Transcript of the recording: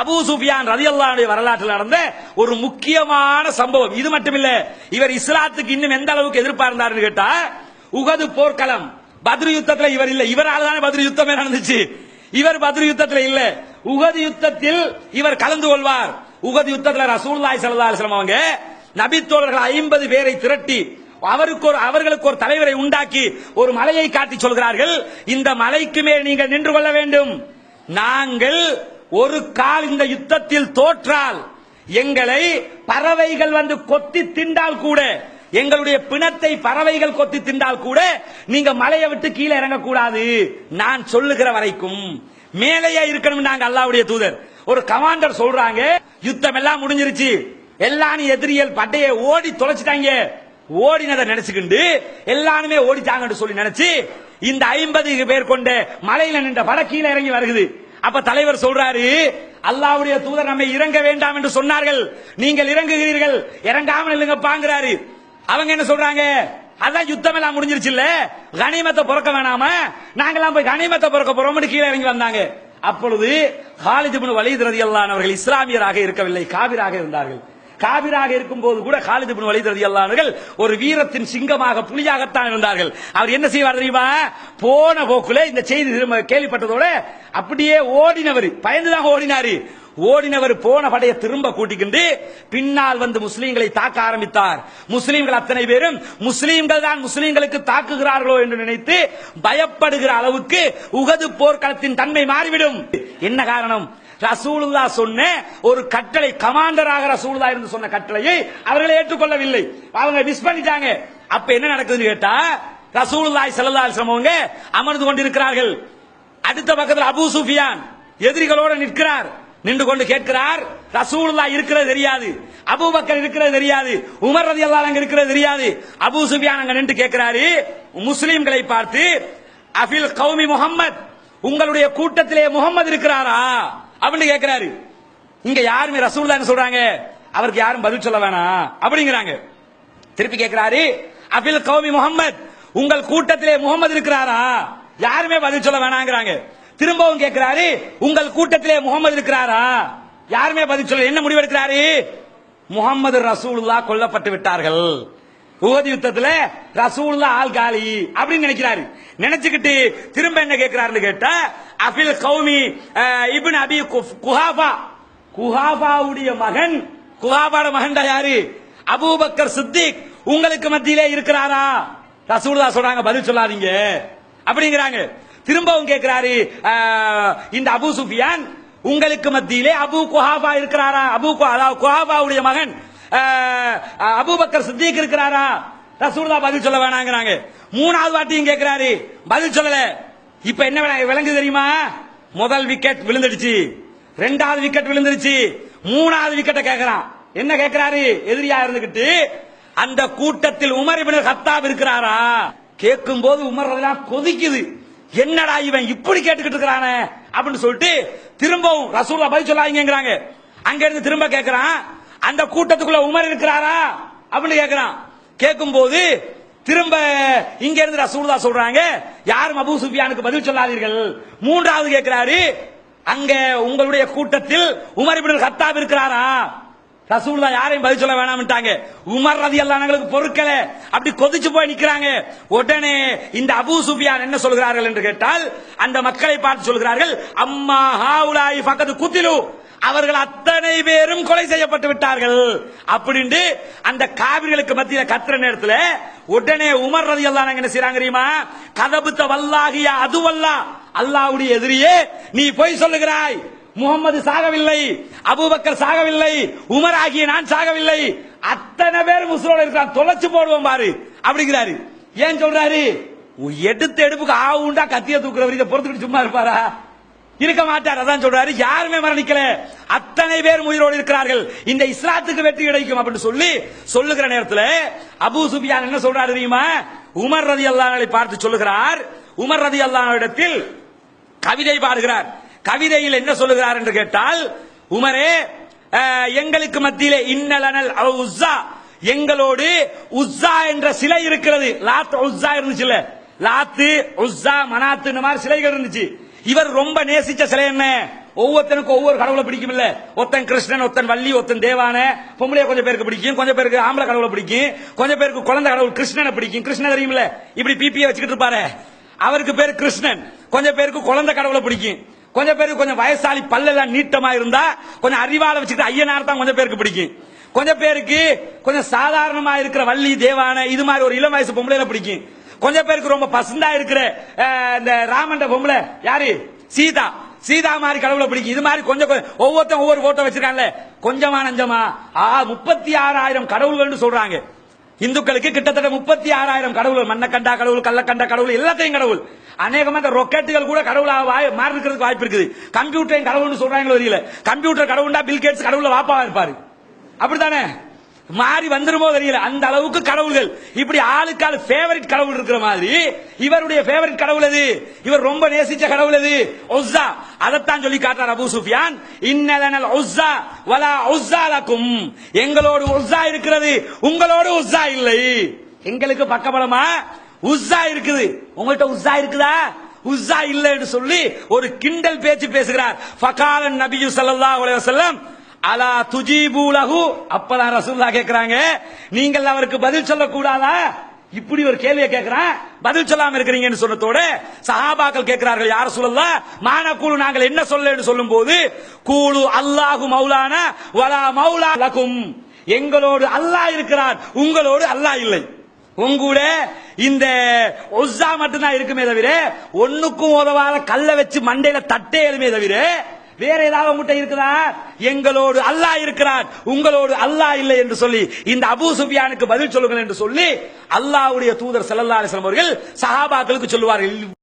அபு சுஃபியான் ரதியல்லாவுடைய வரலாற்றில் நடந்த ஒரு முக்கியமான சம்பவம். இது மட்டுமில்ல இவர் இஸ்லாத்துக்கு இன்னும் எந்த அளவுக்கு எதிர்பார்ந்தார்னு கேட்டா உகது போர்க்களம் பத்ரு யுத்தத்துல இவர் இல்ல. இவரால் தானே பத்ரு யுத்தமே நடந்துச்சு. இவர் பத்ரு யுத்தத்துல இல்ல. உகது யுத்தத்தில் இவர் கலந்து கொள்வார். உகது யுத்தத்துல ரசூல்லாய் ஸல்லல்லாஹு அலைஹி அவங்க நபித்தோழர்கள் ஐம்பது பேரை திரட்டி அவருக்கு ஒரு அவர்களுக்கு ஒரு தலைவரை உண்டாக்கி ஒரு மலையை காட்டி சொல்கிறார்கள். இந்த மலைக்கு மேல் நீங்கள் நின்று கொள்ள வேண்டும். நாங்கள் ஒரு கால் இந்த யுத்தத்தில் தோற்றால் எங்களை பறவைகள் வந்து கொத்தி திண்டால் கூட எங்களுடைய பிணத்தை பறவைகள் கொத்தி திண்டால் கூட நீங்க மலையை விட்டு கீழே இறங்கக்கூடாது. நான் சொல்லுகிற வரைக்கும் மேலேயே இருக்கணும் நாங்க அல்லாவுடைய தூதர். ஒரு கமாண்டர் சொல்றாங்க யுத்தம் எல்லாம் முடிஞ்சிருச்சு. எல்லாரும் எதிரியல் பட்டைய ஓடி தொலைச்சிட்டாங்க. ஓடினதை நினைச்சுக்கிண்டு எல்லாருமே ஓடிட்டாங்கன்னு சொல்லி நினைச்சு இந்த ஐம்பது பேர் கொண்ட மலையில நின்ற பட கீழே இறங்கி வருகுது. அப்ப தலைவர் சொல்றாரு அல்லாவுடைய தூதர் நம்மை இறங்க வேண்டாம் என்று சொன்னார்கள். நீங்கள் இறங்குகிறீர்கள். இறங்காமல் இல்லைங்க பாங்கிறாரு அவங்க என்ன சொல்றாங்க? அதான் யுத்தம் எல்லாம் முடிஞ்சிருச்சு இல்ல கனிமத்தை பிறக்க வேணாம? நாங்கெல்லாம் போய் கனிமத்தை பிறக்க போறோம்னு கீழே இறங்கி வந்தாங்க. அப்பொழுது காலித் இப்னு வலீத் ரலியல்லாஹு அவர்கள் இஸ்லாமியராக இருக்கவில்லை காவிராக இருந்தார்கள். காபிராக இருக்கும் போது கூட காலிது இப்னு வலீத் ஒரு வீரத்தின் சிங்கமாக புலியாகத்தான் இருந்தார்கள். அவர் என்ன செய்வார் தெரியுமா? போன போக்குல இந்த செய்தி திரும்ப கேள்விப்பட்டதோட அப்படியே ஓடினவர் பயந்துதான் ஓடினாரு. ஓடினவர் போன படையை திரும்ப கூட்டிக்கிண்டு பின்னால் வந்து முஸ்லீம்களை தாக்க ஆரம்பித்தார். முஸ்லீம்கள் அத்தனை பேரும் முஸ்லீம்கள் தான் முஸ்லீம்களுக்கு தாக்குகிறார்களோ என்று நினைத்து பயப்படுகிற அளவுக்கு உகது போர்க்களத்தின் தன்மை மாறிவிடும். என்ன காரணம்? ரசூலுல்லா சொன்ன ஒரு கட்டளை கமாண்டராக ரசூலுல்லா இருந்து சொன்ன கட்டளையை அவர்கள் ஏற்றுக்கொள்ளவில்லை. அவங்க மிஸ் பண்ணிட்டாங்க. அப்ப என்ன நடக்குதுன்னு கேட்டா ரசூலுல்லாய் செல்லல்லா அலைஹி அவங்க அமர்ந்து கொண்டிருக்கிறார்கள். அடுத்த பக்கத்தில் அபு சுஃபியான் எதிரிகளோடு நிற்கிறார். நின்று கொண்டு கேட்கிறார் ரசூலுல்லா இருக்கிறது தெரியாது. அபூபக்கர் இருக்கிறது தெரியாது. உமர் ரதி அல்லா அங்க இருக்கிறது தெரியாது. அபு சுஃபியான் அங்க நின்று கேட்கிறாரு முஸ்லீம்களை பார்த்து அஃபில் கௌமி முஹம்மத் உங்களுடைய கூட்டத்திலே முகம்மது இருக்கிறாரா? அப்படின்னு கேட்கிறாரு இங்க யாருமே ரசூலுல்லாஹ் சொல்றாங்க? அவருக்கு யாரும் பதில் சொல்ல வேணாம் அப்படிங்கிறாங்க. திருப்பி கேட்கிறாரு அபில் கௌமி முகம்மது உங்கள் கூட்டத்திலே முகமது இருக்கிறாரா? யாருமே பதில் சொல்ல வேணாங்கிறாங்க. திரும்பவும் கேட்கிறாரு உங்கள் கூட்டத்திலே முகமது இருக்கிறாரா? யாருமே பதில் சொல்ல என்ன முடிவெடுக்கிறாரு? முகமது ரசூலுல்லா கொல்லப்பட்டு விட்டார்கள். உகது யுத்தத்துல ரசூல்லா ஆள் காலி அப்படின்னு நினைக்கிறாரு. நினைச்சுக்கிட்டு திரும்ப என்ன கேட்கிறாருன்னு கேட்டா அபில் கௌமி இபின் அபி குஃப்- குஹாபாவுடைய மகன் குஹாபாட மகன் யாரு? அபூபக்கர் சித்திக். உங்களுக்கு மத்தியிலே இருக்கிறாரா? ரசூல்லா சொல்றாங்க பதில் சொல்லாதீங்க. அப்படிங்கிறாங்க. திரும்பவும் கேட்கிறாரு இந்த அபு சுஃபியான் உங்களுக்கு மத்தியிலே அபு குஹாபா இருக்கிறாரா? அபு கு- குஹாபாவுடைய மகன் அபுபக்கர் சித்திக் இருக்கிறாரா? ரசூல்லா பதில் சொல்ல வேணாங்கிறாங்க. மூணாவது வாட்டியும் கேட்கிறாரு பதில் சொல்லல. இப்ப என்ன விளங்கு தெரியுமா? முதல் விக்கெட் விழுந்துடுச்சு. ரெண்டாவது விக்கெட் விழுந்துருச்சு மூணாவது விக்கெட்டை கேட்கிறான் என்ன கேட்கிறாரு எதிரியா இருந்துகிட்டு அந்த கூட்டத்தில் உமர் இப்னு கத்தாப் இருக்கிறாரா? கேட்கும் போது உமர் அதெல்லாம் கொதிக்குது. என்னடா இவன் இப்படி கேட்டுக்கிட்டு இருக்கிறானே? அப்படின்னு சொல்லிட்டு திரும்பவும் ரசூல்லா பதில் சொல்லாதீங்கிறாங்க அங்க இருந்து திரும்ப கேட்கிறான் அந்த கூட்டத்துக்குள்ள உமர் இருக்கிறாரா? அப்படின்னு கேட்கிறான் கேட்கும் போது திரும்ப இங்க இருந்து ரசூலுல்லா சொல்றாங்க யாரும் அபு சுஃபியானுக்கு பதில் சொல்லாதீர்கள்? மூன்றாவது கேட்கிறாரு அங்க உங்களுடைய கூட்டத்தில் உமர் இப்னு கத்தாப் இருக்கிறாரா? ரசூல்லா யாரையும் பதில் சொல்ல வேணாம்ட்டாங்க உமர் ரதி எங்களுக்கு பொறுக்கல. அப்படி கொதிச்சு போய் நிக்கிறாங்க. உடனே இந்த அபு சுஃபியான் என்ன சொல்கிறார்கள் என்று கேட்டால் அந்த மக்களை பார்த்து சொல்கிறார்கள் அம்மா ஹாவுலாய் பக்கத்து குத்திலு. அவர்கள் அத்தனை பேரும் கொலை செய்யப்பட்டு விட்டார்கள். அப்படின்ட்டு அந்த காவிரிகளுக்கு மத்தியில் கத்துற நேரத்தில் உடனே உமர் ரதி என்ன செய்யறாங்க தெரியுமா? கதபுத்த வல்லாகிய அதுவல்லா. அல்லாவுடைய எதிரியே நீ பொய் சொல்லுகிறாய். முகமது சாகவில்லை அபுபக்கர் சாகவில்லை உமர் ஆகிய நான் சாகவில்லை. அத்தனை பேர் முஸ்லோட இருக்கான் தொலைச்சு போடுவோம் பாரு. அப்படிங்கிறாரு. ஏன் சொல்றாரு? எடுத்த எடுப்புக்கு ஆவுண்டா கத்திய தூக்குறவர் இதை பொறுத்துக்கிட்டு சும்மா இருப்பாரா? இருக்க மாட்டார் அதான் சொல்றாரு. யாருமே மரணிக்கல. அத்தனை பேர் உயிரோடு இருக்கிறார்கள். இந்த இஸ்லாத்துக்கு வெற்றி கிடைக்கும் அப்படின்னு சொல்லி சொல்லுகிற நேரத்தில் அபு சுபியான் என்ன சொல்றாரு தெரியுமா? உமர் ரதி அல்லாஹை பார்த்து சொல்லுகிறார். உமர் ரதி இடத்தில் கவிதை பாடுகிறார். கவிதையில் என்ன சொல்லுகிறார் என்று கேட்டால் உமரே எங்களுக்கு மத்தியிலே இன்னலனல் அவ் உஸ்ஸா எங்களோடு உஸ்ஸா என்ற சிலை இருக்கிறது. லாத் உஸ்ஸா இருந்துச்சுல்ல. லாத்து உஸ்ஸா மனாத்து இந்த மாதிரி சிலைகள் இருந்துச்சு. இவர் ரொம்ப நேசிச்ச சிலை என்ன? ஒவ்வொருத்தனுக்கும் ஒவ்வொரு கடவுளை பிடிக்கும் இல்ல. ஒருத்தன் கிருஷ்ணன் ஒருத்தன் வள்ளி ஒருத்தன் தேவான. பொம்பளைய கொஞ்சம் பேருக்கு பிடிக்கும் கொஞ்சம் பேருக்கு ஆம்பளை கடவுளை பிடிக்கும். கொஞ்சம் பேருக்கு குழந்தை கடவுள் கிருஷ்ணனை பிடிக்கும். கிருஷ்ணன் தெரியுமில்ல இப்படி பிபியை வச்சுக்கிட்டு இருப்பாரு. அவருக்கு பேர் கிருஷ்ணன். கொஞ்சம் பேருக்கு குழந்தை கடவுளை பிடிக்கும். கொஞ்சம் பேருக்கு கொஞ்சம் வயசாளி பல்லெல்லாம் நீட்டமா இருந்தா கொஞ்சம் அறிவால வச்சுக்கிட்டு ஐயனார் தான் கொஞ்சம் பேருக்கு பிடிக்கும். கொஞ்சம் பேருக்கு கொஞ்சம் சாதாரணமா இருக்கிற வள்ளி தேவான இது மாதிரி ஒரு இளம் வயசு பொம்பளையில பிடிக்கும். கொஞ்சம் பேருக்கு ரொம்ப பசந்தா இருக்கிற இந்த ராமண்ட பொம்பளை யாரு? சீதா. சீதா மாதிரி கடவுளை பிடிக்கும் இது மாதிரி கொஞ்சம் ஒவ்வொருத்தன் ஒவ்வொரு போட்டோ வச்சிருக்காங்கல்ல கொஞ்சமா நஞ்சமா. ஆ முப்பத்தி ஆறாயிரம் கடவுள்கள்னு சொல்றாங்க. இந்துக்களுக்கு கிட்டத்தட்ட முப்பத்தி ஆறாயிரம் கடவுள் மண்ணக்கண்டா கடவுள் கள்ளக்கண்டா கடவுள் எல்லாத்தையும் கடவுள். அநேகமா இந்த ரொக்கெட்டுகள் கூட கடவுளாக வாய் மாறி இருக்கிறதுக்கு வாய்ப்பு இருக்குது. கம்ப்யூட்டரையும் கடவுள்னு சொல்றாங்களோ தெரியல. கம்ப்யூட்டர் கடவுள்டா பில் கேட்ஸ் கடவுள வாப்பாவா இருப்பாரு. அப்படித்தானே? மாறி வந்துருமோ தெரியல. அந்த அளவுக்கு கடவுள்கள். இப்படி ஆளுக்கு ஆளு ஃபேவரட் கடவுள் இருக்கிற மாதிரி இவருடைய ஃபேவரட் கடவுள் அது இவர் ரொம்ப நேசிச்ச கடவுள் அது ஒஸ்ஸா. அதைத்தான் சொல்லி காட்டார் அபு சுஃபியான். இன்னலனல் ஒஸ்ஸா வலா ஒஸ்ஸா லக்கும். எங்களோடு ஒஸ்ஸா இருக்கிறது. உங்களோடு ஒஸ்ஸா இல்லை. எங்களுக்கு பக்கபலமா உஸ்ஸா இருக்குது. உங்கள்ட்ட உஸ்ஸா இருக்குதா? உஸ்ஸா இல்லைன்னு சொல்லி ஒரு கிண்டல் பேச்சு பேசுகிறார். ஃபகாலன் நபியு சல்லல்லாஹு அலைஹி வஸல்லம். அலா துஜீபு அப்பதான் ரசூல்லா கேக்குறாங்க. நீங்கள் அவருக்கு பதில் சொல்லக்கூடாதா? இப்படி ஒரு கேள்வியை கேட்கிறான் பதில் சொல்லாம இருக்கிறீங்கன்னு சொன்னதோட சஹாபாக்கள் கேட்கிறார்கள் யார் சொல்லலாம் மான நாங்கள் என்ன சொல்லு சொல்லும் போது கூலு அல்லாஹு மௌலானா வலா மௌலா லகும். எங்களோடு அல்லாஹ் இருக்கிறார் உங்களோடு அல்லாஹ் இல்லை. உங்கூட இந்த ஒஸ்ஸா மட்டும்தான் இருக்குமே தவிர ஒண்ணுக்கும் உதவாத கல்லை வச்சு மண்டையில தட்டே எழுமே தவிர வேற ஏதாவது உங்ககிட்ட இருக்குதா? எங்களோடு அல்லாஹ் இருக்கிறார். உங்களோடு அல்லாஹ் இல்லை என்று சொல்லி இந்த அபு சுஃபியானுக்கு பதில் சொல்லுங்கள் என்று சொல்லி அல்லாஹ்வுடைய தூதர் ஸல்லல்லாஹு அலைஹி அவர்கள் சஹாபாக்களுக்கு சொல்லுவார்கள்.